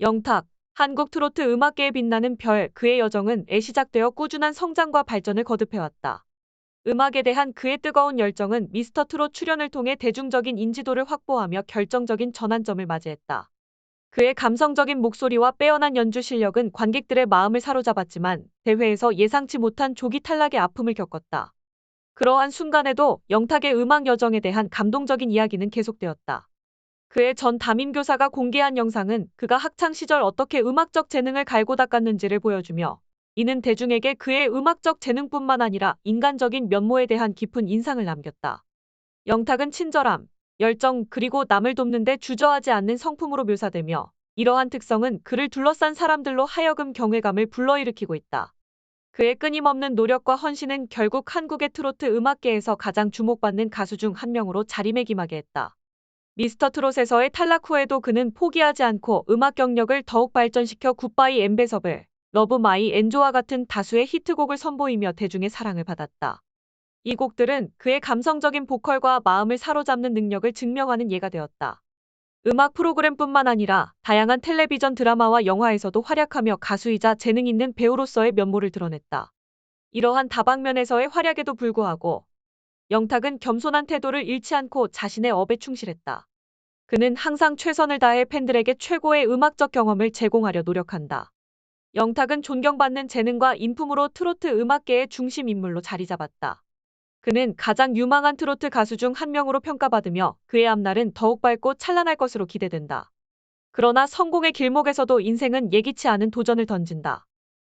영탁, 한국 트로트 음악계에 빛나는 별, 그의 여정은 애 시작되어 꾸준한 성장과 발전을 거듭해왔다. 음악에 대한 그의 뜨거운 열정은 미스터 트롯 출연을 통해 대중적인 인지도를 확보하며 결정적인 전환점을 맞이했다. 그의 감성적인 목소리와 빼어난 연주 실력은 관객들의 마음을 사로잡았지만 대회에서 예상치 못한 조기 탈락의 아픔을 겪었다. 그러한 순간에도 영탁의 음악 여정에 대한 감동적인 이야기는 계속되었다. 그의 전 담임교사가 공개한 영상은 그가 학창 시절 어떻게 음악적 재능을 갈고 닦았는지를 보여주며 이는 대중에게 그의 음악적 재능뿐만 아니라 인간적인 면모에 대한 깊은 인상을 남겼다. 영탁은 친절함, 열정 그리고 남을 돕는데 주저하지 않는 성품으로 묘사되며 이러한 특성은 그를 둘러싼 사람들로 하여금 경외감을 불러일으키고 있다. 그의 끊임없는 노력과 헌신은 결국 한국의 트로트 음악계에서 가장 주목받는 가수 중 한 명으로 자리매김하게 했다. 미스터 트롯에서의 탈락 후에도 그는 포기하지 않고 음악 경력을 더욱 발전시켜 굿바이 엠베서블, 러브 마이 엔조와 같은 다수의 히트곡을 선보이며 대중의 사랑을 받았다. 이 곡들은 그의 감성적인 보컬과 마음을 사로잡는 능력을 증명하는 예가 되었다. 음악 프로그램뿐만 아니라 다양한 텔레비전 드라마와 영화에서도 활약하며 가수이자 재능 있는 배우로서의 면모를 드러냈다. 이러한 다방면에서의 활약에도 불구하고 영탁은 겸손한 태도를 잃지 않고 자신의 업에 충실했다. 그는 항상 최선을 다해 팬들에게 최고의 음악적 경험을 제공하려 노력한다. 영탁은 존경받는 재능과 인품으로 트로트 음악계의 중심 인물로 자리 잡았다. 그는 가장 유망한 트로트 가수 중 한 명으로 평가받으며 그의 앞날은 더욱 밝고 찬란할 것으로 기대된다. 그러나 성공의 길목에서도 인생은 예기치 않은 도전을 던진다.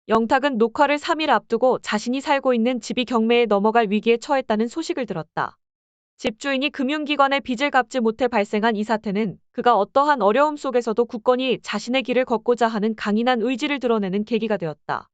영탁은 녹화를 3일 앞두고 자신이 살고 있는 집이 경매에 넘어갈 위기에 처했다는 소식을 들었다. 집주인이 금융기관의 빚을 갚지 못해 발생한 이 사태는 그가 어떠한 어려움 속에서도 굳건히 자신의 길을 걷고자 하는 강인한 의지를 드러내는 계기가 되었다.